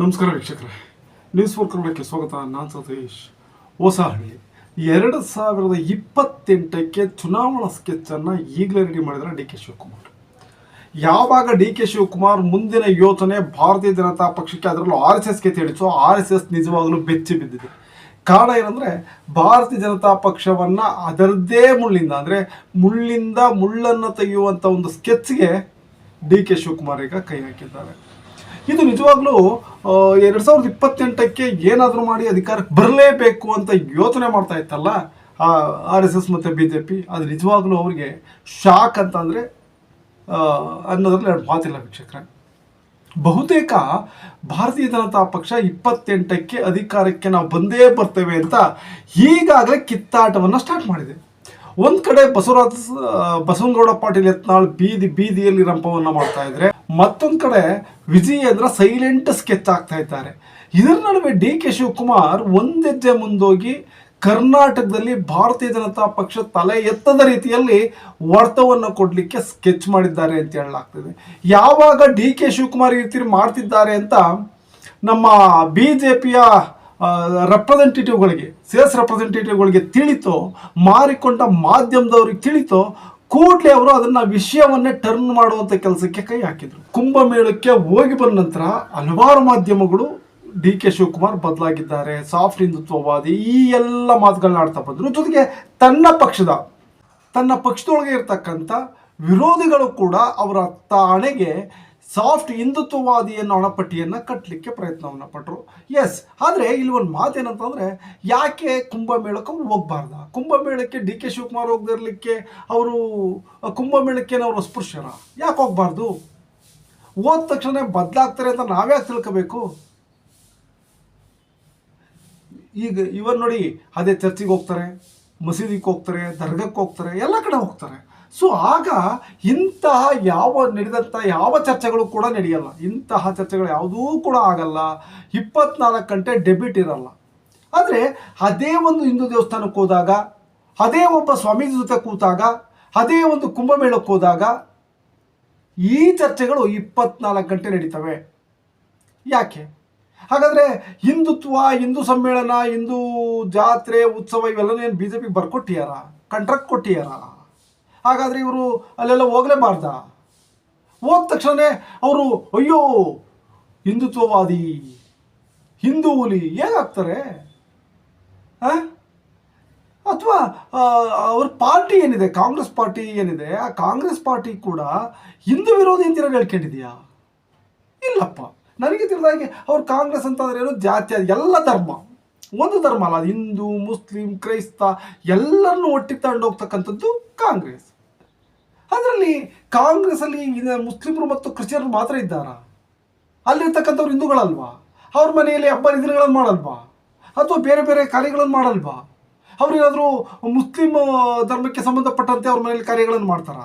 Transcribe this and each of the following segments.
ನಮಸ್ಕಾರ ವೀಕ್ಷಕರೇ. News four ಕನ್ನಡಕ್ಕೆ ಸ್ವಾಗತ. ನಾನು ಸತೀಶ್. ಹೊಸಹಳ್ಳಿ ಎರಡು ಸಾವಿರದ ಇಪ್ಪತ್ತೆಂಟಕ್ಕೆ ಚುನಾವಣಾ ಸ್ಕೆಚ್ಚನ್ನು ಈಗಲೇ ರೆಡಿ ಮಾಡಿದ್ದಾರೆ ಡಿ ಕೆ ಶಿವಕುಮಾರ್. ಯಾವಾಗ ಡಿ ಕೆ ಶಿವಕುಮಾರ್ ಮುಂದಿನ ಯೋಚನೆ ಭಾರತೀಯ ಜನತಾ ಪಕ್ಷಕ್ಕೆ ಅದರಲ್ಲೂ ಆರ್ ಎಸ್ ಎಸ್ಗೆ ತಿಳಿಸೋ ಆರ್ ಎಸ್ ಎಸ್ ನಿಜವಾಗಲೂ ಬೆಚ್ಚಿ ಬಿದ್ದಿದೆ. ಕಾರಣ ಏನಂದರೆ, ಭಾರತೀಯ ಜನತಾ ಪಕ್ಷವನ್ನು ಅದರದ್ದೇ ಮುಳ್ಳಿಂದ, ಅಂದರೆ ಮುಳ್ಳಿಂದ ಮುಳ್ಳನ್ನು ತೆಗೆಯುವಂಥ ಒಂದು ಸ್ಕೆಚ್ಗೆ ಡಿ ಕೆ ಶಿವಕುಮಾರ್ ಈಗ ಕೈ ಹಾಕಿದ್ದಾರೆ. ಇದು ನಿಜವಾಗ್ಲೂ ಎರಡು ಸಾವಿರದ ಇಪ್ಪತ್ತೆಂಟಕ್ಕೆ ಏನಾದರೂ ಮಾಡಿ ಅಧಿಕಾರಕ್ಕೆ ಬರಲೇಬೇಕು ಅಂತ ಯೋಚನೆ ಮಾಡ್ತಾ ಇತ್ತಲ್ಲ ಆರ್ ಎಸ್ ಎಸ್ ಮತ್ತು ಬಿ ಜೆ ಪಿ? ಅದು ನಿಜವಾಗ್ಲೂ ಅವ್ರಿಗೆ ಶಾಕ್ ಅಂತಂದರೆ ಅನ್ನೋದ್ರಲ್ಲಿ ಎರಡು ಮಾತಿಲ್ಲ ವೀಕ್ಷಕರೇ. ಬಹುತೇಕ ಭಾರತೀಯ ಜನತಾ ಪಕ್ಷ ಇಪ್ಪತ್ತೆಂಟಕ್ಕೆ ಅಧಿಕಾರಕ್ಕೆ ನಾವು ಬಂದೇ ಬರ್ತೇವೆ ಅಂತ ಈಗಾಗಲೇ ಕಿತ್ತಾಟವನ್ನು ಸ್ಟಾರ್ಟ್ ಮಾಡಿದೆ. ಒಂದು ಕಡೆ ಬಸವರಾಜ ಬಸವನಗೌಡ ಪಾಟೀಲ್ ಯತ್ನಾಳ್ ಬೀದಿ ಬೀದಿಯಲ್ಲಿ ರಂಪವನ್ನ ಮಾಡ್ತಾ ಇದ್ರೆ ಮತ್ತೊಂದ್ ಕಡೆ ವಿಜಯೇಂದ್ರ ಸೈಲೆಂಟ್ ಸ್ಕೆಚ್ ಆಗ್ತಾ ಇದ್ದಾರೆ. ಇದರ ನಡುವೆ ಡಿ ಕೆ ಶಿವಕುಮಾರ್ ಒಂದೆಜ್ಜೆ ಮುಂದೋಗಿ ಕರ್ನಾಟಕದಲ್ಲಿ ಭಾರತೀಯ ಜನತಾ ಪಕ್ಷ ತಲೆ ಎತ್ತದ ರೀತಿಯಲ್ಲಿ ವರ್ತವನ್ನು ಕೊಡಲಿಕ್ಕೆ ಸ್ಕೆಚ್ ಮಾಡಿದ್ದಾರೆ ಅಂತ ಹೇಳಲಾಗ್ತದೆ. ಯಾವಾಗ ಡಿ ಕೆ ಶಿವಕುಮಾರ್ ಈ ರೀತಿ ಮಾಡ್ತಿದ್ದಾರೆ ಅಂತ ನಮ್ಮ ಬಿ ಜೆ ಪಿಯ ರೆಪ್ರೆಸೆಂಟೇಟಿವ್ಗಳಿಗೆ ಸೇಲ್ಸ್ ರೆಪ್ರೆಸೆಂಟೇಟಿವ್ಗಳಿಗೆ ತಿಳಿತೋ, ಮಾರಿಕೊಂಡ ಮಾಧ್ಯಮದವ್ರಿಗೆ ತಿಳಿತೋ ಕೂಡಲೇ ಅವರು ಅದನ್ನ ವಿಷಯವನ್ನೇ ಟರ್ನ್ ಮಾಡುವಂತ ಕೆಲಸಕ್ಕೆ ಕೈ ಹಾಕಿದ್ರು. ಕುಂಭಮೇಳಕ್ಕೆ ಹೋಗಿ ಬಂದ ನಂತರ ಹಲವಾರು ಮಾಧ್ಯಮಗಳು ಡಿ ಕೆ ಶಿವಕುಮಾರ್ ಬದಲಾಗಿದ್ದಾರೆ, ಸಾಫ್ಟ್ ಹಿಂದುತ್ವವಾದಿ ಈ ಎಲ್ಲ ಮಾತುಗಳನ್ನ ಆಡ್ತಾ ಬಂದ್ರು. ಜೊತೆಗೆ ತನ್ನ ಪಕ್ಷದ, ತನ್ನ ಪಕ್ಷದೊಳಗೆ ಇರ್ತಕ್ಕಂಥ ವಿರೋಧಿಗಳು ಕೂಡ ಅವರ ತಾಣೆಗೆ ಸಾಫ್ಟ್ ಹಿಂದುತ್ವವಾದಿಯನ್ನು ಹಣಪಟ್ಟಿಯನ್ನು ಕಟ್ಟಲಿಕ್ಕೆ ಪ್ರಯತ್ನವನ್ನು ಪಟ್ಟರು ಎಸ್ ಆದರೆ ಇಲ್ಲಿ ಒಂದು ಮಾತೇನಂತಂದರೆ, ಯಾಕೆ ಕುಂಭಮೇಳಕ್ಕೆ ಅವ್ರು ಹೋಗ್ಬಾರ್ದ? ಕುಂಭಮೇಳಕ್ಕೆ ಡಿ ಕೆ ಶಿವಕುಮಾರ್ ಹೋಗದಿರಲಿಕ್ಕೆ ಅವರು ಕುಂಭಮೇಳಕ್ಕೆ ಅವರು ಅಸ್ಪೃಶ್ಯರ? ಯಾಕೆ ಹೋಗಬಾರ್ದು? ಹೋದ ತಕ್ಷಣ ಬದಲಾಗ್ತಾರೆ ಅಂತ ನಾವ್ಯಾಕೆ ತಿಳ್ಕೋಬೇಕು? ಈಗ ಇವನ್ ನೋಡಿ ಅದೇ ಚರ್ಚಿಗೆ ಹೋಗ್ತಾರೆ, ಮಸೀದಿಗೆ ಹೋಗ್ತಾರೆ ದರ್ಗಕ್ಕೆ ಹೋಗ್ತಾರೆ, ಎಲ್ಲ ಕಡೆ ಹೋಗ್ತಾರೆ. ಸೊ ಆಗ ಇಂತಹ ಯಾವ ನಡೆದಂಥ ಯಾವ ಚರ್ಚೆಗಳು ಕೂಡ ನಡೆಯಲ್ಲ. ಇಂತಹ ಚರ್ಚೆಗಳು ಯಾವುದೂ ಕೂಡ ಆಗಲ್ಲ. ಇಪ್ಪತ್ನಾಲ್ಕು ಗಂಟೆ ಡೆಬಿಟ್ ಇರಲ್ಲ. ಆದರೆ ಅದೇ ಒಂದು ಹಿಂದೂ ದೇವಸ್ಥಾನಕ್ಕೆ ಹೋದಾಗ, ಅದೇ ಒಬ್ಬ ಸ್ವಾಮೀಜಿ ಜೊತೆ ಕೂತಾಗ, ಅದೇ ಒಂದು ಕುಂಭಮೇಳಕ್ಕೆ ಹೋದಾಗ ಈ ಚರ್ಚೆಗಳು ಇಪ್ಪತ್ನಾಲ್ಕು ಗಂಟೆ ನಡೀತವೆ. ಯಾಕೆ? ಹಾಗಾದರೆ ಹಿಂದುತ್ವ, ಹಿಂದೂ ಸಮ್ಮೇಳನ, ಹಿಂದೂ ಜಾತ್ರೆ, ಉತ್ಸವ ಇವೆಲ್ಲನೂ ಏನು ಬಿ ಜೆ ಪಿಗೆ ಬರ್ಕೊಟ್ಟಿಯಾರ? ಕಾಂಟ್ರಾಕ್ಟ್ ಕೊಟ್ಟಿಯಾರ? ಹಾಗಾದರೆ ಇವರು ಅಲ್ಲೆಲ್ಲ ಹೋಗಲೇಬಾರ್ದ? ಹೋದ ತಕ್ಷಣ ಅವರು, ಅಯ್ಯೋ, ಹಿಂದುತ್ವವಾದಿ, ಹಿಂದೂ ಹುಲಿ ಹೇಗಾಗ್ತಾರೆ ಅಥವಾ ಅವ್ರ ಪಾರ್ಟಿ ಏನಿದೆ? ಕಾಂಗ್ರೆಸ್ ಪಾರ್ಟಿ ಏನಿದೆ? ಆ ಕಾಂಗ್ರೆಸ್ ಪಾರ್ಟಿ ಕೂಡ ಹಿಂದೂ ವಿರೋಧಿ ಅಂತ ಹೇಳ್ಕೊಂಡಿದೆಯಾ? ಇಲ್ಲಪ್ಪ. ನನಗೆ ತಿಳಿದಾಗೆ ಅವ್ರು ಕಾಂಗ್ರೆಸ್ ಅಂತಂದ್ರೆ ಏನು? ಜಾತಿ ಎಲ್ಲ ಧರ್ಮ. ಒಂದು ಧರ್ಮ ಅಲ್ಲ, ಅದು ಹಿಂದೂ, ಮುಸ್ಲಿಂ, ಕ್ರೈಸ್ತ ಎಲ್ಲರನ್ನೂ ಒಟ್ಟಿಗೆ ತಗೊಂಡೋಗ್ತಕ್ಕಂಥದ್ದು ಕಾಂಗ್ರೆಸ್. ಅದರಲ್ಲಿ ಕಾಂಗ್ರೆಸ್ಸಲ್ಲಿ ಮುಸ್ಲಿಮರು ಮತ್ತು ಕ್ರಿಶ್ಚಿಯನ್ರು ಮಾತ್ರ ಇದ್ದಾರಾ? ಅಲ್ಲಿರ್ತಕ್ಕಂಥವ್ರು ಹಿಂದೂಗಳಲ್ವಾ? ಅವ್ರ ಮನೆಯಲ್ಲಿ ಹಬ್ಬ ದಿನಗಳನ್ನು ಮಾಡಲ್ವಾ? ಅಥವಾ ಬೇರೆ ಬೇರೆ ಕಾರ್ಯಗಳನ್ನು ಮಾಡಲ್ವಾ? ಅವ್ರೇನಾದರೂ ಮುಸ್ಲಿಂ ಧರ್ಮಕ್ಕೆ ಸಂಬಂಧಪಟ್ಟಂತೆ ಅವ್ರ ಮನೆಯಲ್ಲಿ ಕಾರ್ಯಗಳನ್ನು ಮಾಡ್ತಾರಾ?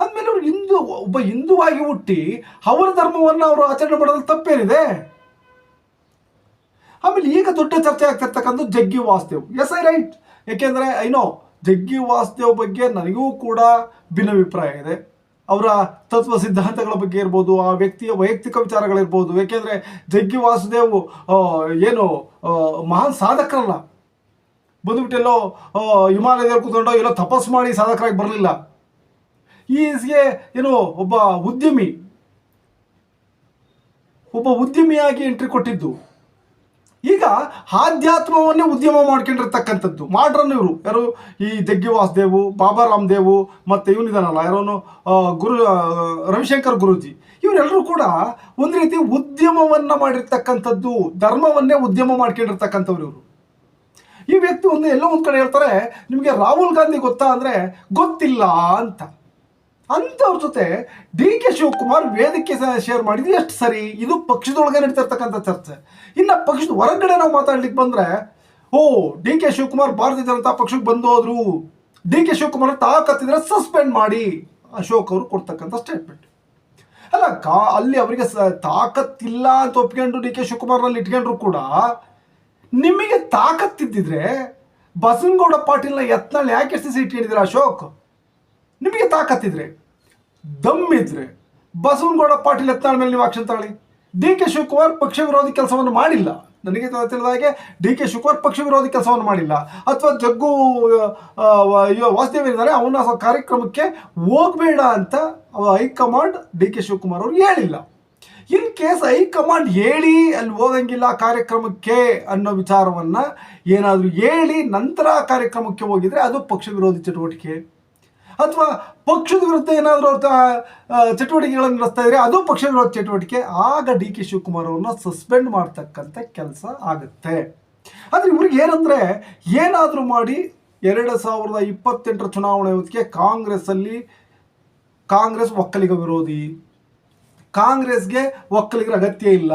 ಅಂದಮೇಲೆ ಅವ್ರು ಹಿಂದೂ, ಒಬ್ಬ ಹಿಂದೂವಾಗಿ ಹುಟ್ಟಿ ಅವರ ಧರ್ಮವನ್ನು ಅವರು ಆಚರಣೆ ಮಾಡೋದ್ರಲ್ಲಿ ತಪ್ಪೇನಿದೆ? ಆಮೇಲೆ ಈಗ ದೊಡ್ಡ ಚರ್ಚೆ ಆಗ್ತಿರ್ತಕ್ಕಂಥ Jaggi Vasudev is I right ಯಾಕೆಂದರೆ ಐನೋ ಜಗ್ಗಿ ವಾಸುದೇವ್ ಬಗ್ಗೆ ನನಗೂ ಕೂಡ ಭಿನ್ನಾಭಿಪ್ರಾಯ ಇದೆ. ಅವರ ತತ್ವ ಸಿದ್ಧಾಂತಗಳ ಬಗ್ಗೆ ಇರ್ಬೋದು, ಆ ವ್ಯಕ್ತಿಯ ವೈಯಕ್ತಿಕ ವಿಚಾರಗಳಿರ್ಬೋದು, ಏಕೆಂದರೆ ಜಗ್ಗಿ ವಾಸುದೇವ್ ಏನು ಮಹಾನ್ ಸಾಧಕರಲ್ಲ. ಬಂದುಬಿಟ್ಟೆಲ್ಲೋ ಹಿಮಾಲಯದಲ್ಲಿ ಕೂತ್ಕೊಂಡು ಎಲ್ಲೋ ತಪಸ್ ಮಾಡಿ ಸಾಧಕರಾಗಿ ಬರಲಿಲ್ಲ. ಈಸ್ಗೆ ಏನು, ಒಬ್ಬ ಉದ್ಯಮಿ. ಒಬ್ಬ ಉದ್ಯಮಿಯಾಗಿ ಎಂಟ್ರಿ ಕೊಟ್ಟಿದ್ದು. ಈಗ ಆಧ್ಯಾತ್ಮವನ್ನೇ ಉದ್ಯಮ ಮಾಡ್ಕೊಂಡಿರ್ತಕ್ಕಂಥದ್ದು. ಮಾಡ್ರನ್ ಇವರು. ಯಾರು ಈ ಜಗ್ಗಿ ವಾಸುದೇವು, ಬಾಬಾ ರಾಮದೇವು, ಮತ್ತು ಇವನಿದಾನಲ್ಲ ಯಾರೋನು ಗುರು ರವಿಶಂಕರ್ ಗುರುಜಿ. ಇವರೆಲ್ಲರೂ ಕೂಡ ಒಂದು ರೀತಿ ಉದ್ಯಮವನ್ನು ಮಾಡಿರ್ತಕ್ಕಂಥದ್ದು, ಧರ್ಮವನ್ನೇ ಉದ್ಯಮ ಮಾಡ್ಕೊಂಡಿರ್ತಕ್ಕಂಥವ್ರು ಇವರು. ಈ ವ್ಯಕ್ತಿ ಒಂದು ಎಲ್ಲೋ ಒಂದು ಕಡೆ ಹೇಳ್ತಾರೆ, ನಿಮಗೆ ರಾಹುಲ್ ಗಾಂಧಿ ಗೊತ್ತಾ ಅಂದರೆ ಗೊತ್ತಿಲ್ಲ ಅಂತ. ಅಂಥವ್ರ ಜೊತೆ ಡಿ ಕೆ ಶಿವಕುಮಾರ್ ವೇದಿಕೆ ಶೇರ್ ಮಾಡಿದ್ರೆ ಎಷ್ಟು ಸರಿ? ಇದು ಪಕ್ಷದೊಳಗೆ ನಡೀತಿರ್ತಕ್ಕಂಥ ಚರ್ಚೆ. ಇನ್ನು ಪಕ್ಷದ ಹೊರಗಡೆ ನಾವು ಮಾತಾಡ್ಲಿಕ್ಕೆ ಬಂದರೆ, ಓ ಡಿ ಕೆ ಶಿವಕುಮಾರ್ ಭಾರತೀಯ ಜನತಾ ಪಕ್ಷಕ್ಕೆ ಬಂದು ಹೋದ್ರು ಡಿ ಕೆ ಶಿವಕುಮಾರ್ ತಾಕತ್ತಿದ್ರೆ ಸಸ್ಪೆಂಡ್ ಮಾಡಿ ಅಶೋಕ್ ಅವರು ಕೊಡ್ತಕ್ಕಂಥ ಸ್ಟೇಟ್ಮೆಂಟ್ ಅಲ್ಲ, ಕಾ, ಅಲ್ಲಿ ಅವರಿಗೆ ಸ, ತಾಕತ್ತಿಲ್ಲ ಅಂತ ಒಪ್ಕೊಂಡು ಡಿ ಕೆ ಶಿವಕುಮಾರ್ನಲ್ಲಿ ಇಟ್ಕೊಂಡ್ರು ಕೂಡ, ನಿಮಗೆ ತಾಕತ್ತಿದ್ದಿದ್ರೆ ಬಸನಗೌಡ ಪಾಟೀಲ್ನ ಯತ್ನಾಳ್ ಯಾಕೆ ಸಿ ಸೀಟ್ ಇಟ್ಟಿದ್ದೀರಾ ಅಶೋಕ್? ನಿಮಗೆ ತಾಕತ್ತಿದ್ರೆ ದಮ್ಮಿದ್ರೆ ಬಸವನಗೌಡ ಪಾಟೀಲ್ ಎತ್ತಾಳ ಮೇಲೆ ನೀವು ಆಕ್ಷನ್ ತಗೊಳ್ಳಿ. ಡಿ ಕೆ ಶಿವಕುಮಾರ್ ಪಕ್ಷ ವಿರೋಧಿ ಕೆಲಸವನ್ನು ಮಾಡಿಲ್ಲ. ನನಗೆ ತಿಳಿದ ಹಾಗೆ ಡಿ ಕೆ ಶಿವಕುಮಾರ್ ಪಕ್ಷ ವಿರೋಧಿ ಕೆಲಸವನ್ನು ಮಾಡಿಲ್ಲ. ಅಥವಾ ಜಗ್ಗು ಆ, ವ- ಇದ್ದಾರೆ ಅವನ ಕಾರ್ಯಕ್ರಮಕ್ಕೆ ಹೋಗಬೇಡ ಅಂತ ಹೈಕಮಾಂಡ್ ಡಿ ಕೆ ಶಿವಕುಮಾರ್ ಅವರು ಹೇಳಿಲ್ಲ. ಇನ್ ಕೇಸ್ ಹೈಕಮಾಂಡ್ ಹೇಳಿ ಅಲ್ಲಿ ಹೋಗಂಗಿಲ್ಲ ಕಾರ್ಯಕ್ರಮಕ್ಕೆ ಅನ್ನೋ ವಿಚಾರವನ್ನು ಏನಾದರೂ ಹೇಳಿ ನಂತರ ಕಾರ್ಯಕ್ರಮಕ್ಕೆ ಹೋಗಿದರೆ ಅದು ಪಕ್ಷ ವಿರೋಧಿ ಚಟುವಟಿಕೆ. ಅಥವಾ ಪಕ್ಷದ ವಿರುದ್ಧ ಏನಾದರೂ ಅವ್ರ ಚಟುವಟಿಕೆಗಳನ್ನು ನಡೆಸ್ತಾ ಇದ್ರೆ ಅದು ಪಕ್ಷದ ವಿರೋಧ ಚಟುವಟಿಕೆ, ಆಗ ಡಿ ಕೆ ಶಿವಕುಮಾರ್ ಅವ್ರನ್ನ ಸಸ್ಪೆಂಡ್ ಮಾಡ್ತಕ್ಕಂಥ ಕೆಲಸ ಆಗುತ್ತೆ. ಆದರೆ ಇವ್ರಿಗೆ ಏನಂದರೆ ಏನಾದರೂ ಮಾಡಿ ಎರಡು ಸಾವಿರದ ಇಪ್ಪತ್ತೆಂಟರ ಚುನಾವಣೆ ಹೊತ್ತಿಗೆ ಕಾಂಗ್ರೆಸ್ಸಲ್ಲಿ ಕಾಂಗ್ರೆಸ್ ಒಕ್ಕಲಿಗ ವಿರೋಧಿ. ಕಾಂಗ್ರೆಸ್ಗೆ ಒಕ್ಕಲಿಗರ ಅಗತ್ಯ ಇಲ್ಲ.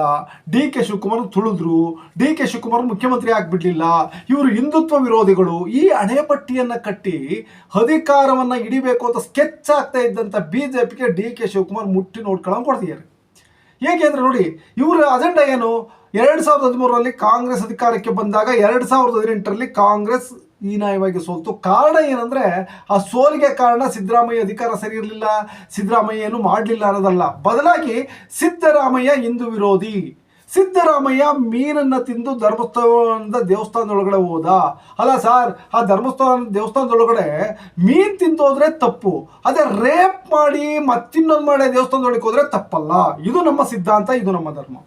ಡಿ ಕೆ ಶಿವಕುಮಾರ್ ತುಳಿದ್ರು. ಡಿ ಕೆ ಶಿವಕುಮಾರ್ ಮುಖ್ಯಮಂತ್ರಿ ಆಗ್ಬಿಡ್ಲಿಲ್ಲ. ಇವರು ಹಿಂದುತ್ವ ವಿರೋಧಿಗಳು. ಈ ಹಣೆಪಟ್ಟಿಯನ್ನು ಕಟ್ಟಿ ಅಧಿಕಾರವನ್ನು ಹಿಡಿಬೇಕು ಅಂತ ಸ್ಕೆಚ್ ಆಗ್ತಾ ಇದ್ದಂಥ ಬಿ ಜೆ ಪಿಗೆ ಡಿ ಕೆ ಶಿವಕುಮಾರ್ ಮುಟ್ಟಿ ನೋಡ್ಕೊಳ್ಳೋ ಕೊಡ್ತಿದ್ದಾರೆ. ಹೇಗೆ ಅಂದರೆ ನೋಡಿ, ಇವರ ಅಜೆಂಡಾ ಏನು? ಎರಡು ಸಾವಿರದ ಹದಿಮೂರರಲ್ಲಿ ಕಾಂಗ್ರೆಸ್ ಅಧಿಕಾರಕ್ಕೆ ಬಂದಾಗ ಎರಡು ಸಾವಿರದ ಹದಿನೆಂಟರಲ್ಲಿ ಕಾಂಗ್ರೆಸ್ ಹೀನಾಯವಾಗಿ ಸೋಲ್ತು. ಕಾರಣ ಏನಂದ್ರೆ, ಆ ಸೋಲಿಗೆ ಕಾರಣ ಸಿದ್ದರಾಮಯ್ಯ ಅಧಿಕಾರ ಸರಿ ಇರಲಿಲ್ಲ ಸಿದ್ದರಾಮಯ್ಯ ಏನು ಮಾಡಲಿಲ್ಲ ಅನ್ನೋದಲ್ಲ. ಬದಲಾಗಿ ಸಿದ್ದರಾಮಯ್ಯ ಹಿಂದೂ ವಿರೋಧಿ. ಸಿದ್ದರಾಮಯ್ಯ ಮೀನನ್ನು ತಿಂದು ಧರ್ಮಸ್ಥಾನದ ದೇವಸ್ಥಾನದೊಳಗಡೆ ಹೋದ. ಅಲ್ಲ ಸರ್, ಆ ಧರ್ಮಸ್ಥಾನ ದೇವಸ್ಥಾನದೊಳಗಡೆ ಮೀನ್ ತಿಂದೋದ್ರೆ ತಪ್ಪು. ಅದೇ ರೇಪ್ ಮಾಡಿ ಮತ್ತಿನ್ನೊಂದು ಮಾಡಿ ದೇವಸ್ಥಾನದೊಳಗೆ ಹೋದ್ರೆ ತಪ್ಪಲ್ಲ. ಇದು ನಮ್ಮ ಸಿದ್ಧಾಂತ, ಇದು ನಮ್ಮ ಧರ್ಮ.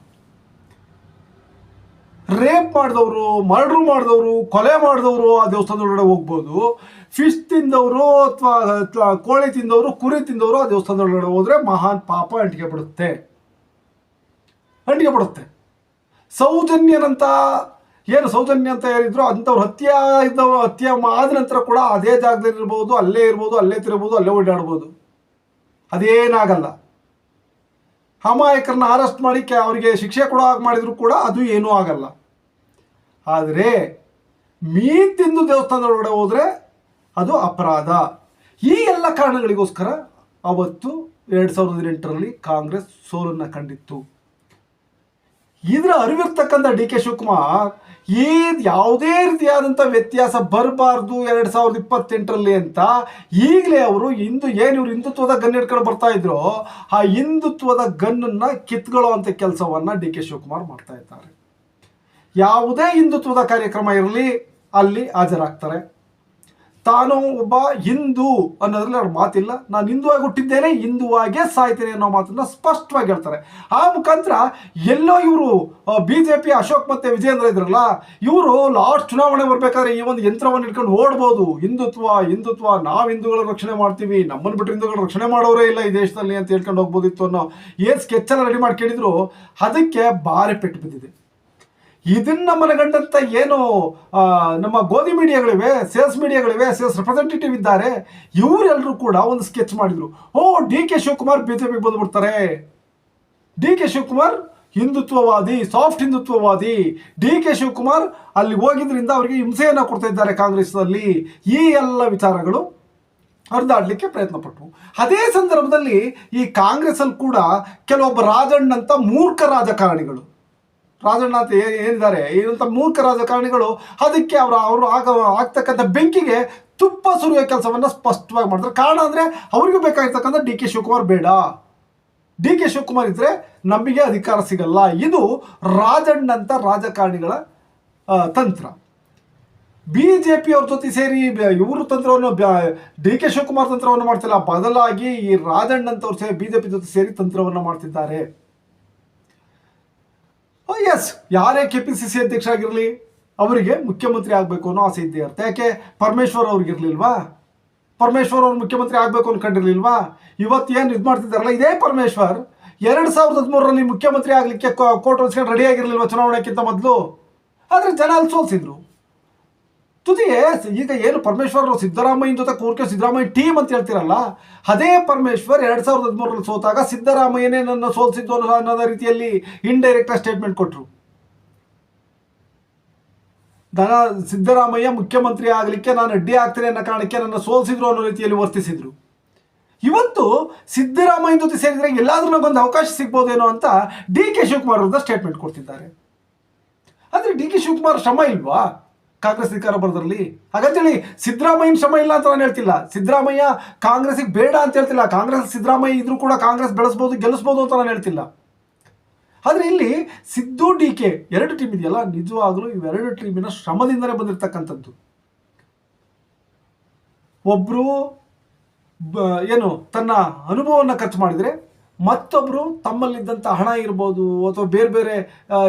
ರೇಪ್ ಮಾಡಿದವರು, ಮರ್ಡ್ರು ಮಾಡಿದವರು, ಕೊಲೆ ಮಾಡಿದವರು ಆ ದೇವಸ್ಥಾನದೊಳಗಡೆ ಹೋಗ್ಬೋದು. ಫಿಶ್ ತಿಂದವರು ಅಥವಾ ಕೋಳಿ ತಿಂದವರು, ಕುರಿ ತಿಂದವರು ಆ ದೇವಸ್ಥಾನದೊಳಗಡೆ ಹೋದರೆ ಮಹಾನ್ ಪಾಪ ಅಂಟಿಗೆ ಬಿಡುತ್ತೆ. ಅಂಟಿಗೆ ಬಿಡುತ್ತೆ. ಸೌಜನ್ಯನಂತ, ಏನು ಸೌಜನ್ಯ ಅಂತ ಹೇಳಿದ್ರು ಅಂಥವ್ರು ಹತ್ಯೆ ಇದ್ದವ್ರು, ಹತ್ಯೆ ಆದ ನಂತರ ಕೂಡ ಅದೇ ಜಾಗದಲ್ಲಿ ಇರ್ಬೋದು ಅಲ್ಲೇ ಇರ್ಬೋದು, ಅಲ್ಲೇ ತಿರ್ಬೋದು, ಅಲ್ಲೇ ಓಡಾಡ್ಬೋದು. ಅದೇನಾಗಲ್ಲ. ಅಮಾಯಕರನ್ನ ಅರೆಸ್ಟ್ ಮಾಡಿ ಅವರಿಗೆ ಶಿಕ್ಷೆ ಕೊಡೋ ಹಾಗೆ ಮಾಡಿದ್ರು ಕೂಡ ಅದು ಏನೂ ಆಗಲ್ಲ. ಆದರೆ ಮೀನು ತಿಂದು ದೇವಸ್ಥಾನದೊಳಗಡೆ ಹೋದರೆ ಅದು ಅಪರಾಧ. ಈ ಎಲ್ಲ ಕಾರಣಗಳಿಗೋಸ್ಕರ ಅವತ್ತು ಎರಡು ಸಾವಿರದ ಹದಿನೆಂಟರಲ್ಲಿ ಕಾಂಗ್ರೆಸ್ ಸೋಲನ್ನು ಕಂಡಿತ್ತು. ಇದರ ಅರಿವಿರ್ತಕ್ಕಂಥ ಡಿ ಕೆ ಶಿವಕುಮಾರ್ ಈ ಯಾವುದೇ ರೀತಿಯಾದಂಥ ವ್ಯತ್ಯಾಸ ಬರಬಾರ್ದು ಎರಡು ಸಾವಿರದ ಇಪ್ಪತ್ತೆಂಟರಲ್ಲಿ ಅಂತ ಈಗಲೇ ಅವರು ಹಿಂದೂ ಏನು ಇವರು ಹಿಂದುತ್ವದ ಗನ್ ಹಿಡ್ಕೊಂಡು ಬರ್ತಾ ಇದ್ರು, ಆ ಹಿಂದುತ್ವದ ಗನ್ನನ್ನು ಕಿತ್ಕೊಳ್ಳೋ ಅಂಥ ಕೆಲಸವನ್ನು ಡಿ ಕೆ ಶಿವಕುಮಾರ್ ಮಾಡ್ತಾ ಇದ್ದಾರೆ. ಯಾವುದೇ ಹಿಂದುತ್ವದ ಕಾರ್ಯಕ್ರಮ ಇರಲಿ, ಅಲ್ಲಿ ಹಾಜರಾಗ್ತಾರೆ. ತಾನು ಒಬ್ಬ ಹಿಂದೂ ಅನ್ನೋದ್ರಲ್ಲಿ ಅವ್ರ ಮಾತಿಲ್ಲ. ನಾನು ಹಿಂದುವಾಗಿ ಹುಟ್ಟಿದ್ದೇನೆ, ಹಿಂದುವಾಗೇ ಸಾಯ್ತೇನೆ ಅನ್ನೋ ಮಾತನ್ನ ಸ್ಪಷ್ಟವಾಗಿ ಹೇಳ್ತಾರೆ. ಆ ಮುಖಾಂತರ ಎಲ್ಲೋ ಇವರು ಬಿ ಜೆ ಪಿ ಅಶೋಕ್ ಮತ್ತೆ ವಿಜೇಂದ್ರ ಇದ್ರಲ್ಲ, ಇವರು ಲಾಸ್ಟ್ ಚುನಾವಣೆ ಬರ್ಬೇಕಾದ್ರೆ ಈ ಒಂದು ಯಂತ್ರವನ್ನು ಇಟ್ಕೊಂಡು ಓಡ್ಬೋದು. ಹಿಂದುತ್ವ ಹಿಂದುತ್ವ, ನಾವು ಹಿಂದೂಗಳ ರಕ್ಷಣೆ ಮಾಡ್ತೀವಿ ನಮ್ಮನ್ನು ಬಿಟ್ಟು ಹಿಂದೂಗಳ ರಕ್ಷಣೆ ಮಾಡೋರೇ ಇಲ್ಲ ಈ ದೇಶದಲ್ಲಿ ಅಂತ ಹೇಳ್ಕೊಂಡು ಹೋಗ್ಬೋದಿತ್ತು ಅನ್ನೋ ಏನು ಸ್ಕೆಚ್ ರೆಡಿ ಕೇಳಿದ್ರು, ಅದಕ್ಕೆ ಭಾರಿ ಪೆಟ್ಟು ಬಿದ್ದಿದೆ. ಇದನ್ನ ಮನಗಂಡಂತ ಏನು ನಮ್ಮ ಗೋಧಿ ಮೀಡಿಯಾಗಳಿವೆ ಸೇಲ್ಸ್ ಮೀಡಿಯಾಗಳಿವೆ ಸೇಲ್ಸ್ ರೆಪ್ರೆಸೆಂಟೇಟಿವ್ ಇದ್ದಾರೆ ಇವರೆಲ್ಲರೂ ಕೂಡ ಒಂದು ಸ್ಕೆಚ್ ಮಾಡಿದ್ರು. ಓ, ಡಿ ಕೆ ಶಿವಕುಮಾರ್ ಬಿಜೆಪಿಗೆ ಬಂದುಬಿಡ್ತಾರೆ. ಡಿ ಕೆ ಶಿವಕುಮಾರ್ ಹಿಂದುತ್ವವಾದಿ ಸಾಫ್ಟ್ ಹಿಂದುತ್ವವಾದಿ. ಡಿ ಕೆ ಶಿವಕುಮಾರ್ ಅಲ್ಲಿ ಹೋಗಿದ್ರಿಂದ ಅವರಿಗೆ ಹಿಂಸೆಯನ್ನು ಕೊಡ್ತಾ ಇದ್ದಾರೆ ಕಾಂಗ್ರೆಸ್ನಲ್ಲಿ. ಈ ಎಲ್ಲ ವಿಚಾರಗಳು ಹರಿದಾಡಲಿಕ್ಕೆ ಪ್ರಯತ್ನ ಪಟ್ಟವು ಅದೇ ಸಂದರ್ಭದಲ್ಲಿ ಈ ಕಾಂಗ್ರೆಸ್ ಅಲ್ಲಿ ಕೂಡ ಕೆಲವೊಬ್ಬ ರಾಜಣ್ಣಂತ ಮೂರ್ಖ ರಾಜಕಾರಣಿಗಳು. ರಾಜಣ್ಣ ಅಂತ ಏ- ಏನಿದ್ದಾರೆ, ಏನಂತ ಮೂರ್ಖ ರಾಜಕಾರಣಿಗಳು, ಅದಕ್ಕೆ ಅವರು ಅವರು ಆಗ ಆಗ್ತಕ್ಕಂಥ ಬೆಂಕಿಗೆ ತುಪ್ಪ ಸುರಿಯೋ ಕೆಲಸವನ್ನು ಸ್ಪಷ್ಟವಾಗಿ ಮಾಡ್ತಾರೆ. ಕಾರಣ ಅಂದರೆ ಅವರಿಗೂ ಬೇಕಾಗಿರ್ತಕ್ಕಂಥ ಡಿ ಕೆ ಶಿವಕುಮಾರ್ ಬೇಡ. ಡಿ ಕೆ ಶಿವಕುಮಾರ್ ಇದ್ದರೆ ನಮಗೆ ಅಧಿಕಾರ ಸಿಗಲ್ಲ. ಇದು ರಾಜಣ್ಣಂಥ ರಾಜಕಾರಣಿಗಳ ತಂತ್ರ. ಬಿ ಜೆ ಪಿ ಅವ್ರ ಜೊತೆ ಸೇರಿ ಇವರು ತಂತ್ರವನ್ನು ಡಿ ಕೆ ಶಿವಕುಮಾರ್ ತಂತ್ರವನ್ನು ಮಾಡ್ತಿಲ್ಲ. ಬದಲಾಗಿ ಈ ರಾಜಣ್ಣಂತವ್ರು ಸೇರಿ ಬಿ ಜೆ ಪಿ ಜೊತೆ ಸೇರಿ ತಂತ್ರವನ್ನು ಮಾಡ್ತಿದ್ದಾರೆ. ಎಸ್ ಯಾರೇ ಕೆ ಪಿ ಸಿ ಸಿ ಅಧ್ಯಕ್ಷ ಆಗಿರಲಿ ಅವರಿಗೆ ಮುಖ್ಯಮಂತ್ರಿ ಆಗಬೇಕು ಅನ್ನೋ ಆಸೆ ಇದ್ದೇ ಇರುತ್ತೆ. ಯಾಕೆ? ಪರಮೇಶ್ವರ್ ಅವ್ರಿಗಿರ್ಲಿಲ್ವಾ? ಪರಮೇಶ್ವರ್ ಅವ್ರು ಮುಖ್ಯಮಂತ್ರಿ ಆಗಬೇಕು ಅನ್ಕೊಂಡಿರ್ಲಿಲ್ವಾ? ಇವತ್ತು ಏನು ಇದು ಮಾಡ್ತಿದ್ದಾರಲ್ಲ, ಇದೇ ಪರಮೇಶ್ವರ್. ಎರಡು ಸಾವಿರದ ಹದಿಮೂರರಲ್ಲಿ ಮುಖ್ಯಮಂತ್ರಿ ಆಗಲಿಕ್ಕೆ ಕೋರ್ಟ್ ಹೊಲ್ಸ್ಕೊಂಡು ರೆಡಿ ಆಗಿರಲಿಲ್ವಾ ಚುನಾವಣೆಗಿಂತ ಮೊದಲು? ಆದರೆ ಜನ ಅಲ್ಲಿ ಸೋಲ್ಸಿದ್ರು. ತುದಿಗೆ ಈಗ ಏನು ಪರಮೇಶ್ವರ್ ಅವರು ಸಿದ್ದರಾಮಯ್ಯನ ಜೊತೆ ಕೂರ್ಕೆ ಸಿದ್ದರಾಮಯ್ಯ ಟೀಮ್ ಅಂತ ಹೇಳ್ತಿರಲ್ಲ, ಅದೇ ಪರಮೇಶ್ವರ್ ಎರಡ್ ಸಾವಿರದ ಹದಿಮೂರರಲ್ಲಿ ಸೋತಾಗ ಸಿದ್ದರಾಮಯ್ಯನೇ ನನ್ನ ಸೋಲ್ಸಿದ್ದು ಅನ್ನೋ ರೀತಿಯಲ್ಲಿ ಇಂಡೈರೆಕ್ಟ್ ಸ್ಟೇಟ್ಮೆಂಟ್ ಕೊಟ್ಟರು ದನ ಸಿದ್ದರಾಮಯ್ಯ ಮುಖ್ಯಮಂತ್ರಿ ಆಗಲಿಕ್ಕೆ ನಾನು ಅಡ್ಡಿ ಆಗ್ತೇನೆ ಅನ್ನೋ ಕಾರಣಕ್ಕೆ ನನ್ನ ಸೋಲ್ಸಿದ್ರು ಅನ್ನೋ ರೀತಿಯಲ್ಲಿ ವರ್ತಿಸಿದ್ರು. ಇವತ್ತು ಸಿದ್ದರಾಮಯ್ಯ ಜೊತೆ ಸೇರಿದರೆ ಎಲ್ಲಾದರೂ ನನಗೊಂದು ಅವಕಾಶ ಸಿಗ್ಬೋದೇನೋ ಅಂತ ಡಿ ಕೆ ಶಿವಕುಮಾರ್ ಅಂತ ಸ್ಟೇಟ್ಮೆಂಟ್ ಕೊಡ್ತಿದ್ದಾರೆ. ಆದರೆ ಡಿ ಕೆ ಶಿವಕುಮಾರ್ ಶ್ರಮ ಇಲ್ವಾ? ಕಾಂಗ್ರೆಸ್ ಅಧಿಕಾರ ಬರೋದ್ರಲ್ಲಿ? ಹಾಗಂತೇಳಿ ಸಿದ್ದರಾಮಯ್ಯನ ಶ್ರಮ ಇಲ್ಲ ಅಂತ ನಾನು ಹೇಳ್ತಿಲ್ಲ. ಸಿದ್ದರಾಮಯ್ಯ ಕಾಂಗ್ರೆಸ್ಗೆ ಬೇಡ ಅಂತ ಹೇಳ್ತಿಲ್ಲ. ಕಾಂಗ್ರೆಸ್ ಸಿದ್ದರಾಮಯ್ಯ ಇದ್ರೂ ಕೂಡ ಕಾಂಗ್ರೆಸ್ ಬೆಳೆಸ್ಬೋದು, ಗೆಲ್ಲಿಸ್ಬೋದು ಅಂತ ನಾನು ಹೇಳ್ತಿಲ್ಲ. ಆದರೆ ಇಲ್ಲಿ ಸಿದ್ದು ಡಿ ಕೆ ಎರಡು ಟೀಮ್ ಇದೆಯಲ್ಲ? ನಿಜವಾಗಲೂ ಇವೆರಡು ಟೀಮಿನ ಶ್ರಮದಿಂದಲೇ ಬಂದಿರತಕ್ಕಂಥದ್ದು. ಒಬ್ಬರು ಏನು, ತನ್ನ ಅನುಭವವನ್ನು ಖರ್ಚು ಮಾಡಿದರೆ ಮತ್ತೊಬ್ಬರು ತಮ್ಮಲ್ಲಿದ್ದಂಥ ಹಣ ಇರ್ಬೋದು ಅಥವಾ ಬೇರೆ ಬೇರೆ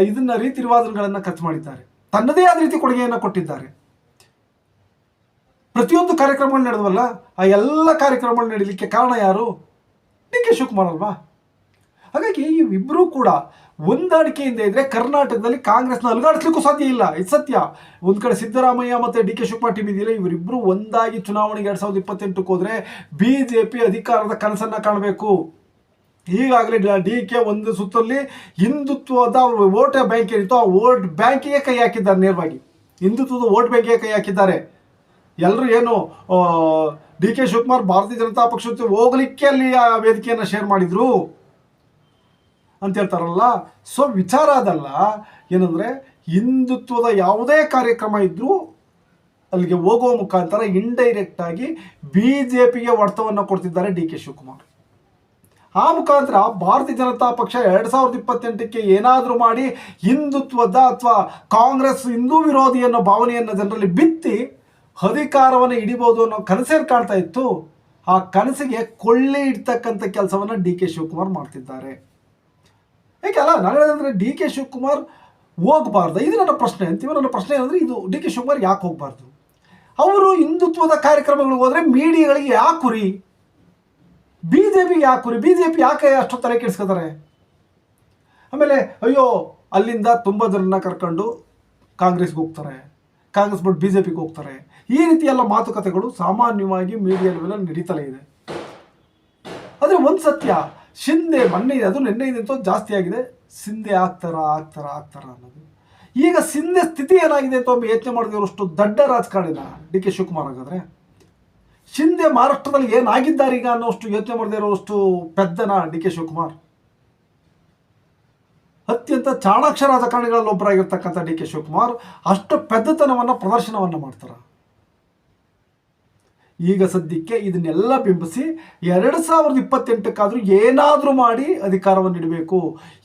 ಇದನ್ನ ರೀತಿ ರಿವಾಜಗಳನ್ನು ಖರ್ಚು ಮಾಡಿದ್ದಾರೆ. ತನ್ನದೇ ಆದ ರೀತಿ ಕೊಡುಗೆಯನ್ನು ಕೊಟ್ಟಿದ್ದಾರೆ. ಪ್ರತಿಯೊಂದು ಕಾರ್ಯಕ್ರಮಗಳು ನಡೆದವಲ್ಲ, ಆ ಎಲ್ಲ ಕಾರ್ಯಕ್ರಮಗಳು ನಡೀಲಿಕ್ಕೆ ಕಾರಣ ಯಾರು? ಡಿ ಕೆ ಶಿವಕುಮಾರ್ ಅಲ್ವಾ? ಹಾಗಾಗಿ ಇವಿಬ್ಬರೂ ಕೂಡ ಹೊಂದಾಣಿಕೆಯಿಂದ ಇದ್ರೆ ಕರ್ನಾಟಕದಲ್ಲಿ ಕಾಂಗ್ರೆಸ್ನ ಅಲುಗಾಡಿಸ್ಲಿಕ್ಕೂ ಸಾಧ್ಯ ಇಲ್ಲ. ಇದು ಸತ್ಯ. ಒಂದು ಕಡೆ ಸಿದ್ದರಾಮಯ್ಯ ಮತ್ತು ಡಿ ಕೆ ಶಿವಕುಮಾರ್ ಟೀಮ್ ಇದೆಯಲ್ಲ ಇವರಿಬ್ಬರು ಒಂದಾಗಿ ಚುನಾವಣೆಗೆ ಎರಡು ಸಾವಿರದ ಇಪ್ಪತ್ತೆಂಟಕ್ಕೆ ಜೆ ಪಿ ಅಧಿಕಾರದ ಕನಸನ್ನು ಕಾಣಬೇಕು. ಈಗಾಗಲೇ ಡಿ ಕೆ ಒಂದು ಸುತ್ತಲ್ಲಿ ಹಿಂದುತ್ವದ ವೋಟ್ ಬ್ಯಾಂಕ್ ಏನಿತ್ತು ಆ ವೋಟ್ ಬ್ಯಾಂಕಿಗೆ ಕೈ ಹಾಕಿದ್ದಾರೆ ನೇರವಾಗಿ. ಹಿಂದುತ್ವದ ವೋಟ್ ಬ್ಯಾಂಕಿಗೆ ಕೈ ಹಾಕಿದ್ದಾರೆ. ಎಲ್ಲರೂ ಏನು ಡಿ ಕೆ ಶಿವಕುಮಾರ್ ಭಾರತೀಯ ಜನತಾ ಪಕ್ಷ ಹೋಗಲಿಕ್ಕೆ ಅಲ್ಲಿ ಆ ವೇದಿಕೆಯನ್ನು ಶೇರ್ ಮಾಡಿದ್ರು ಅಂತ ಹೇಳ್ತಾರಲ್ಲ. ಸೊ ವಿಚಾರ ಅದಲ್ಲ. ಏನಂದ್ರೆ, ಹಿಂದುತ್ವದ ಯಾವುದೇ ಕಾರ್ಯಕ್ರಮ ಇದ್ದರೂ ಅಲ್ಲಿಗೆ ಹೋಗುವ ಮುಖಾಂತರ ಇಂಡೈರೆಕ್ಟ್ ಬಿ ಜೆ ಪಿಗೆ ಒಡ್ತವನ್ನು ಕೊಡ್ತಿದ್ದಾರೆ ಡಿ ಕೆ ಶಿವಕುಮಾರ್. ಆ ಮುಖಾಂತರ ಭಾರತೀಯ ಜನತಾ ಪಕ್ಷ ಎರಡ್ ಸಾವಿರದ ಇಪ್ಪತ್ತೆಂಟಕ್ಕೆ ಏನಾದರೂ ಮಾಡಿ ಹಿಂದುತ್ವದ ಅಥವಾ ಕಾಂಗ್ರೆಸ್ ಹಿಂದೂ ವಿರೋಧಿ ಅನ್ನೋ ಭಾವನೆಯನ್ನು ಜನರಲ್ಲಿ ಬಿತ್ತಿ ಅಧಿಕಾರವನ್ನು ಹಿಡಿಬೋದು ಅನ್ನೋ ಕನಸೇನು ಕಾಣ್ತಾ ಇತ್ತು. ಆ ಕನಸಿಗೆ ಕೊಳ್ಳೆ ಇಡ್ತಕ್ಕಂಥ ಕೆಲಸವನ್ನು ಡಿ ಕೆ ಶಿವಕುಮಾರ್ ಮಾಡ್ತಿದ್ದಾರೆ. ಏಕೆ ಅಲ್ಲ, ನಾನು ಹೇಳೋದಂದ್ರೆ ಡಿ ಕೆ ಶಿವಕುಮಾರ್ ಹೋಗಬಾರ್ದು. ಇದು ನನ್ನ ಪ್ರಶ್ನೆ ಅಂತೀವಿ ನನ್ನ ಪ್ರಶ್ನೆ ಏನಂದ್ರೆ ಇದು ಡಿ ಕೆ ಶಿವಕುಮಾರ್ ಯಾಕೆ ಹೋಗಬಾರ್ದು? ಅವರು ಹಿಂದುತ್ವದ ಕಾರ್ಯಕ್ರಮಗಳಿಗೆ ಹೋದರೆ ಮೀಡಿಯಾಗಳಿಗೆ ಯಾಕೆ ಕುರಿ? ಬಿ ಜೆ ಪಿ ರೀ ಬಿ ಜೆ ಪಿ ಯಾಕೆ ಅಷ್ಟು ತಲೆ ಕೆಡಿಸ್ಕೋತಾರೆ? ಆಮೇಲೆ, ಅಯ್ಯೋ, ಅಲ್ಲಿಂದ ತುಂಬ ಜನರನ್ನ ಕರ್ಕೊಂಡು ಕಾಂಗ್ರೆಸ್ಗೆ ಹೋಗ್ತಾರೆ. ಕಾಂಗ್ರೆಸ್ ಬಿಟ್ಟು ಬಿ ಜೆ ಪಿಗೆ ಹೋಗ್ತಾರೆ. ಈ ರೀತಿ ಎಲ್ಲ ಮಾತುಕತೆಗಳು ಸಾಮಾನ್ಯವಾಗಿ ಮೀಡಿಯಾದಲ್ಲೆಲ್ಲ ನಡೀತಲೇ ಇದೆ. ಆದರೆ ಒಂದು ಸತ್ಯ ಶಿಂದೆ ಮೊನ್ನೆ ಅದು ನಿನ್ನೆ ಇದೆ ಅಂತ ಜಾಸ್ತಿ ಆಗಿದೆ. ಸಿಂಧೆ ಆಗ್ತಾರ ಆಗ್ತಾರ ಆಗ್ತಾರ ಅನ್ನೋದು. ಈಗ ಸಿಂಧೆ ಸ್ಥಿತಿ ಏನಾಗಿದೆ ಅಂತ ಒಮ್ಮೆ ಯೋಚನೆ ಮಾಡಿದವರಷ್ಟು ದೊಡ್ಡ ರಾಜಕಾರಣಿನ ಡಿ ಕೆ ಶಿವಕುಮಾರ್ ಹಾಗಾದ್ರೆ. ಶಿಂದೆ ಮಹಾರಾಷ್ಟ್ರದಲ್ಲಿ ಏನಾಗಿದ್ದಾರೆ ಈಗ ಅನ್ನೋಷ್ಟು ಯೋಚನೆ ಮಾಡದೇ ಇರೋಷ್ಟು ಪೆದ್ದನ ಡಿ ಕೆ ಶಿವಕುಮಾರ್. ಅತ್ಯಂತ ಚಾಣಾಕ್ಷ ರಾಜಕಾರಣಿಗಳಲ್ಲಿ ಒಬ್ಬರಾಗಿರ್ತಕ್ಕಂಥ ಡಿ ಕೆ ಶಿವಕುಮಾರ್ ಅಷ್ಟು ಪೆದ್ದತನವನ್ನು ಪ್ರದರ್ಶನವನ್ನು ಮಾಡ್ತಾರೆ. ಈಗ ಸದ್ಯಕ್ಕೆ ಇದನ್ನೆಲ್ಲ ಬಿಂಬಿಸಿ ಎರಡು ಸಾವಿರದ ಇಪ್ಪತ್ತೆಂಟಕ್ಕಾದರೂ ಏನಾದರೂ ಮಾಡಿ ಅಧಿಕಾರವನ್ನು ಇಡಬೇಕು.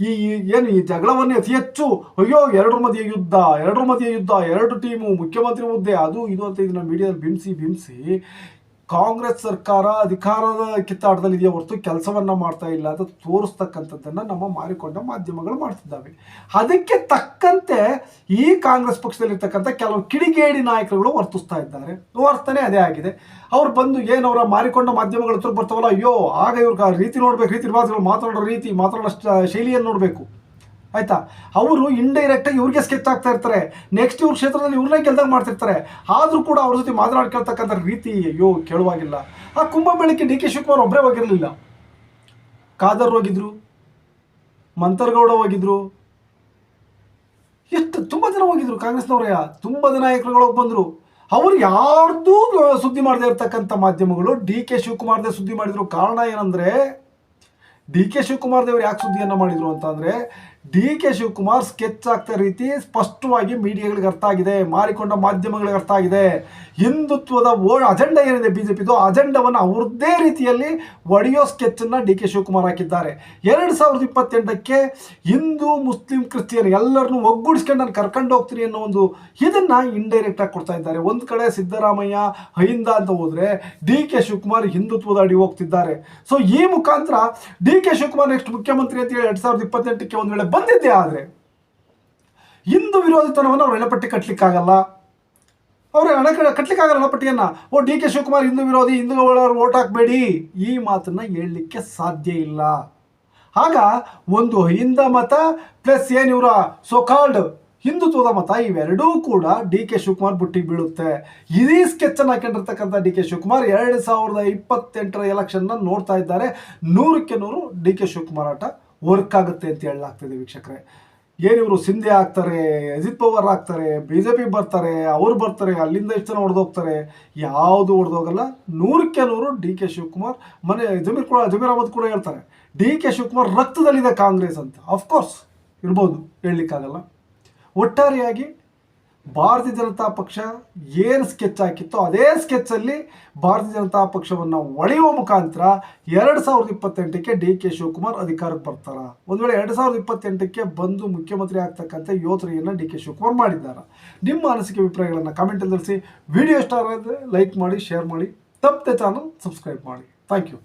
ಈ ಏನು ಈ ಜಗಳವನ್ನೇ ಅತಿ ಹೆಚ್ಚು, ಅಯ್ಯೋ, ಎರಡರ ಮಧ್ಯೆ ಯುದ್ಧ, ಎರಡರ ಮಧ್ಯೆ ಯುದ್ಧ, ಎರಡು ಟೀಮು, ಮುಖ್ಯಮಂತ್ರಿ ಹುದ್ದೆ, ಅದು, ಇದು ಅಂತ ಇದನ್ನು ಮೀಡಿಯಾದಲ್ಲಿ ಬಿಂಬಿಸಿ ಬಿಂಬಿಸಿ ಕಾಂಗ್ರೆಸ್ ಸರ್ಕಾರ ಅಧಿಕಾರದ ಕಿತ್ತಾಟದಲ್ಲಿ ಇದೆಯಾ ಹೊರತು ಕೆಲಸವನ್ನ ಮಾಡ್ತಾ ಇಲ್ಲ ಅಂತ ತೋರಿಸ್ತಕ್ಕಂಥದ್ದನ್ನ ನಮ್ಮ ಮಾರಿಕೊಂಡ ಮಾಧ್ಯಮಗಳು ಮಾಡ್ತಿದ್ದಾವೆ. ಅದಕ್ಕೆ ತಕ್ಕಂತೆ ಈ ಕಾಂಗ್ರೆಸ್ ಪಕ್ಷದಲ್ಲಿರ್ತಕ್ಕಂಥ ಕೆಲವು ಕಿಡಿಗೇಡಿ ನಾಯಕರುಗಳು ವರ್ತಿಸ್ತಾ ಇದ್ದಾರೆ. ವರ್ತನೆ ಅದೇ ಆಗಿದೆ. ಅವ್ರು ಬಂದು ಏನವರ ಮಾರಿಕೊಂಡ ಮಾಧ್ಯಮಗಳ ಹತ್ರ ಬರ್ತಾವಲ್ಲ, ಅಯ್ಯೋ, ಆಗ ಇವ್ರಿಗೆ ರೀತಿ ನೋಡ್ಬೇಕು, ರೀತಿ ರಿವಾಜಗಳು ಮಾತಾಡೋ ರೀತಿ, ಮಾತಾಡೋ ಶೈಲಿಯನ್ನು ನೋಡಬೇಕು. ಆಯ್ತಾ? ಅವರು ಇಂಡೈರೆಕ್ಟ್ ಆಗಿ ಇವ್ರಿಗೆ ಸ್ಕೆಚ್ ಆಗ್ತಾ ಇರ್ತಾರೆ. ನೆಕ್ಸ್ಟ್ ಇವ್ರ ಕ್ಷೇತ್ರದಲ್ಲಿ ಇವ್ರನ್ನೇ ಗೆಲ್ದಾಗ ಮಾಡ್ತಿರ್ತಾರೆ. ಆದ್ರೂ ಕೂಡ ಅವ್ರ ಜೊತೆ ಮಾತನಾಡ್ಕೊಳ್ತಕ್ಕಂಥ ರೀತಿ ಅಯ್ಯೋ, ಕೇಳುವಾಗಿಲ್ಲ. ಆ ಕುಂಭಮೇಳಕ್ಕೆ ಡಿ ಕೆ ಶಿವಕುಮಾರ್ ಒಬ್ಬರೇ ಹೋಗಿರಲಿಲ್ಲ. ಖಾದರ್ ಹೋಗಿದ್ರು, ಮಂತರ್ಗೌಡ ಹೋಗಿದ್ರು. ಎಷ್ಟು ತುಂಬ ಜನ ಹೋಗಿದ್ರು ಕಾಂಗ್ರೆಸ್ನವರೇ. ತುಂಬ ಜನ ನಾಯಕರುಗಳು ಬಂದರು. ಅವ್ರು ಯಾರ್ದೂ ಸುದ್ದಿ ಮಾಡದೇ ಇರತಕ್ಕಂಥ ಮಾಧ್ಯಮಗಳು ಡಿ ಕೆ ಶಿವಕುಮಾರ್ದೇ ಸುದ್ದಿ ಮಾಡಿದ್ರು. ಕಾರಣ ಏನಂದ್ರೆ, ಡಿ ಕೆ ಶಿವಕುಮಾರ್ ದೇವರು ಯಾಕೆ ಸುದ್ದಿಯನ್ನು ಮಾಡಿದ್ರು ಅಂತಂದ್ರೆ ಡಿ ಕೆ ಶಿವಕುಮಾರ್ ಸ್ಕೆಚ್ ಆಗ್ತಾ ರೀತಿ ಸ್ಪಷ್ಟವಾಗಿ ಮೀಡಿಯಾಗಳಿಗೆ ಅರ್ಥ ಆಗಿದೆ, ಮಾರಿಕೊಂಡ ಮಾಧ್ಯಮಗಳಿಗೆ ಅರ್ಥ ಆಗಿದೆ. ಹಿಂದುತ್ವದ ಓ ಅಜೆಂಡಾ ಏನಿದೆ ಪಿದು ಅಜೆಂಡವನ್ನು ಅವ್ರದ್ದೇ ರೀತಿಯಲ್ಲಿ ಒಡೆಯೋ ಸ್ಕೆಚ್ಚನ್ನು ಡಿ ಕೆ ಶಿವಕುಮಾರ್ ಹಾಕಿದ್ದಾರೆ. ಎರಡು ಸಾವಿರದ ಇಪ್ಪತ್ತೆಂಟಕ್ಕೆ ಹಿಂದೂ, ಮುಸ್ಲಿಂ, ಕ್ರಿಶ್ಚಿಯನ್ ಎಲ್ಲರನ್ನು ಒಗ್ಗೂಡಿಸ್ಕೊಂಡು ನಾನು ಕರ್ಕೊಂಡು ಹೋಗ್ತೀನಿ ಅನ್ನೋ ಒಂದು ಇದನ್ನು ಇಂಡೈರೆಕ್ಟಾಗಿ ಕೊಡ್ತಾ ಇದ್ದಾರೆ. ಒಂದು ಕಡೆ ಸಿದ್ದರಾಮಯ್ಯ, ಅಹಿಂದ ಅಂತ ಹೋದರೆ ಡಿ ಕೆ ಶಿವಕುಮಾರ್ ಹಿಂದುತ್ವದ ಅಡಿ ಹೋಗ್ತಿದ್ದಾರೆ. ಸೊ ಈ ಮುಖಾಂತರ ಡಿ ಕೆ ಶಿವಕುಮಾರ್ ನೆಕ್ಸ್ಟ್ ಮುಖ್ಯಮಂತ್ರಿ ಅಂತ ಹೇಳಿ ಎರಡು ಸಾವಿರದ ಇಪ್ಪತ್ತೆಂಟಕ್ಕೆ ಒಂದು ವೇಳೆ ಬಂದಿದ್ದೆ ಆದರೆ ಹಿಂದೂ ವಿರೋಧಿತನವನ್ನು ಅವರು ಎಣಪಟ್ಟಿ ಕಟ್ಟಲಿಕ್ಕಾಗಲ್ಲ ಅವರು ಹಣ ಕಟ್ಟಲಿಕ್ಕಾಗಲ್ಲ ಎಣಪಟ್ಟಿಯನ್ನು oh, D K Shivakumar Hindu ವಿರೋಧಿ ಹಿಂದೂಗಳವರು ಓಟ್ ಹಾಕಬೇಡಿ. ಈ ಮಾತನ್ನು ಹೇಳಲಿಕ್ಕೆ ಸಾಧ್ಯ ಇಲ್ಲ. ಆಗ ಒಂದು ಹಿಂದ ಮತ ಪ್ಲಸ್ ಏನು ಇವರ ಸೋಕಾಲ್ಡ್ ಹಿಂದುತ್ವದ ಮತ ಇವೆರಡೂ ಕೂಡ ಡಿ ಕೆ ಶಿವಕುಮಾರ್ ಬುಟ್ಟಿಗೆ ಬೀಳುತ್ತೆ. ಇಡೀ ಸ್ಕೆಚ್ ಅನ್ನು ಹಾಕೊಂಡಿರ್ತಕ್ಕಂಥ ಡಿ ಕೆ ಶಿವಕುಮಾರ್ ಎರಡು ಸಾವಿರದ ಇಪ್ಪತ್ತೆಂಟರ ಎಲೆಕ್ಷನ್ನ ನೋಡ್ತಾ ಇದ್ದಾರೆ. ನೂರಕ್ಕೆ ನೂರು ಡಿ ಕೆ ಶಿವಕುಮಾರ್ ಆಟ ವರ್ಕ್ ಆಗುತ್ತೆ ಅಂತ ಹೇಳಲಾಗ್ತಿದೆ ವೀಕ್ಷಕರೇ. ಏನಿವರು ಸಿಂಧೆ ಆಗ್ತಾರೆ, ಅಜಿತ್ ಪವಾರ್ ಆಗ್ತಾರೆ ಬಿ ಜೆ ಪಿ ಬರ್ತಾರೆ, ಅವ್ರು ಬರ್ತಾರೆ, ಅಲ್ಲಿಂದ ಎಷ್ಟು ಜನ ಹೊಡೆದೋಗ್ತಾರೆ, ಯಾವುದು ಹೊಡೆದೋಗಲ್ಲ. ನೂರಕ್ಕೆ ನೂರು ಡಿ ಕೆ ಶಿವಕುಮಾರ್, ಮನೆ ಜಮೀರ್ ಕೂಡ, ಜಮೀರ್ ಅಹಮದ್ ಕೂಡ ಹೇಳ್ತಾರೆ. ಡಿ ಕೆ ಶಿವಕುಮಾರ್ ರಕ್ತದಲ್ಲಿದೆ ಕಾಂಗ್ರೆಸ್ ಅಂತ. ಅಫ್ಕೋರ್ಸ್ ಇರ್ಬೋದು, ಹೇಳಲಿಕ್ಕಾಗಲ್ಲ. ಒಟ್ಟಾರೆಯಾಗಿ ಭಾರತೀಯ ಜನತಾ ಪಕ್ಷ ಏನು ಸ್ಕೆಚ್ ಹಾಕಿತ್ತೋ ಅದೇ ಸ್ಕೆಚ್ಚಲ್ಲಿ ಭಾರತೀಯ ಜನತಾ ಪಕ್ಷವನ್ನು ಒಡೆಯುವ ಮುಖಾಂತರ ಎರಡು ಸಾವಿರದ ಇಪ್ಪತ್ತೆಂಟಕ್ಕೆ ಡಿ ಕೆ ಶಿವಕುಮಾರ್ ಅಧಿಕಾರಕ್ಕೆ ಬರ್ತಾರ. ಒಂದು ವೇಳೆ ಎರಡು ಸಾವಿರದ ಇಪ್ಪತ್ತೆಂಟಕ್ಕೆ ಬಂದು ಮುಖ್ಯಮಂತ್ರಿ ಆಗ್ತಕ್ಕಂಥ ಯೋಚನೆಯನ್ನು ಡಿ ಕೆ ಶಿವಕುಮಾರ್ ಮಾಡಿದ್ದಾರೆ. ನಿಮ್ಮ ಅನಿಸಿಕೆ ಅಭಿಪ್ರಾಯಗಳನ್ನು ಕಮೆಂಟಲ್ಲಿ ತಿಳಿಸಿ. ವಿಡಿಯೋ ಇಷ್ಟ ಆದರೆ ಲೈಕ್ ಮಾಡಿ ಶೇರ್ ಮಾಡಿ. ತಪ್ಪದೆ ಚಾನಲ್ ಸಬ್ಸ್ಕ್ರೈಬ್ ಮಾಡಿ. Thank you